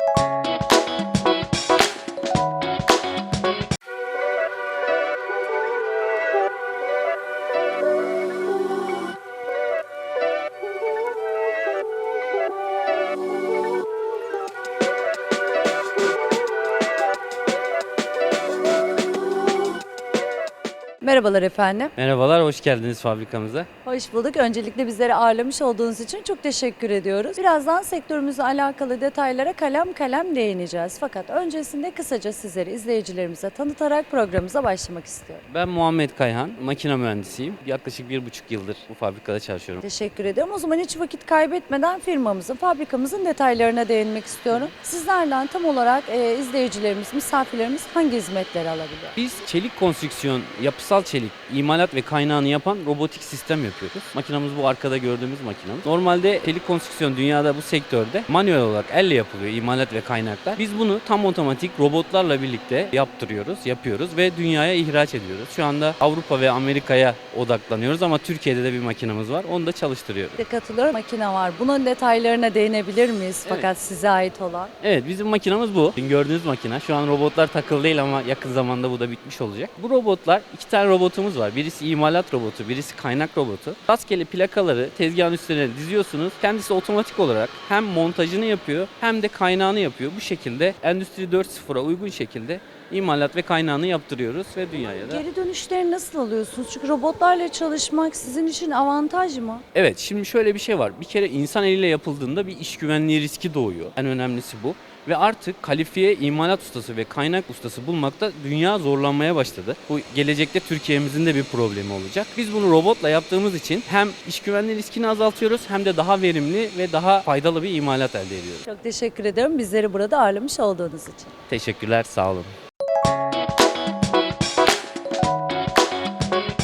you Merhabalar efendim. Merhabalar, hoş geldiniz fabrikamıza. Hoş bulduk. Öncelikle bizleri ağırlamış olduğunuz için çok teşekkür ediyoruz. Birazdan sektörümüzle alakalı detaylara kalem kalem değineceğiz. Fakat öncesinde kısaca sizleri izleyicilerimize tanıtarak programımıza başlamak istiyorum. Ben Muhammed Kayhan, makine mühendisiyim. Yaklaşık bir buçuk yıldır bu fabrikada çalışıyorum. Teşekkür ediyorum. O zaman hiç vakit kaybetmeden firmamızın, fabrikamızın detaylarına değinmek istiyorum. Sizlerden tam olarak e, izleyicilerimiz, misafirlerimiz hangi hizmetleri alabiliyor? Biz çelik konstrüksiyon, yapısal çelik, imalat ve kaynağını yapan robotik sistem yapıyoruz. Makinamız bu arkada gördüğümüz makinamız. Normalde çelik konstrüksiyon dünyada bu sektörde manuel olarak elle yapılıyor imalat ve kaynaklar. Biz bunu tam otomatik robotlarla birlikte yaptırıyoruz, yapıyoruz ve dünyaya ihraç ediyoruz. Şu anda Avrupa ve Amerika'ya odaklanıyoruz ama Türkiye'de de bir makinamız var. Onu da çalıştırıyoruz. De katılıyorum. Makine var. Bunun detaylarına değinebilir miyiz? Evet. Fakat size ait olan. Evet bizim makinamız bu. Gördüğünüz makine. Şu an robotlar takılı değil ama yakın zamanda bu da bitmiş olacak. Bu robotlar iki tane robotumuz var. Birisi imalat robotu, birisi kaynak robotu. Rastgele plakaları tezgahın üstüne diziyorsunuz. Kendisi otomatik olarak hem montajını yapıyor hem de kaynağını yapıyor. Bu şekilde Endüstri 4.0'a uygun şekilde imalat ve kaynağını yaptırıyoruz ve dünyaya da Geri dönüşleri nasıl alıyorsunuz? Çünkü robotlarla çalışmak sizin için avantaj mı? Evet şimdi şöyle bir şey var. Bir kere insan eliyle yapıldığında bir iş güvenliği riski doğuyor. En önemlisi bu. Ve artık kalifiye imalat ustası ve kaynak ustası bulmakta dünya zorlanmaya başladı. Bu gelecekte Türkiye'mizin de bir problemi olacak. Biz bunu robotla yaptığımız için hem iş güvenliği riskini azaltıyoruz hem de daha verimli ve daha faydalı bir imalat elde ediyoruz. Çok teşekkür ederim bizleri burada ağırlamış olduğunuz için. Teşekkürler, sağ olun.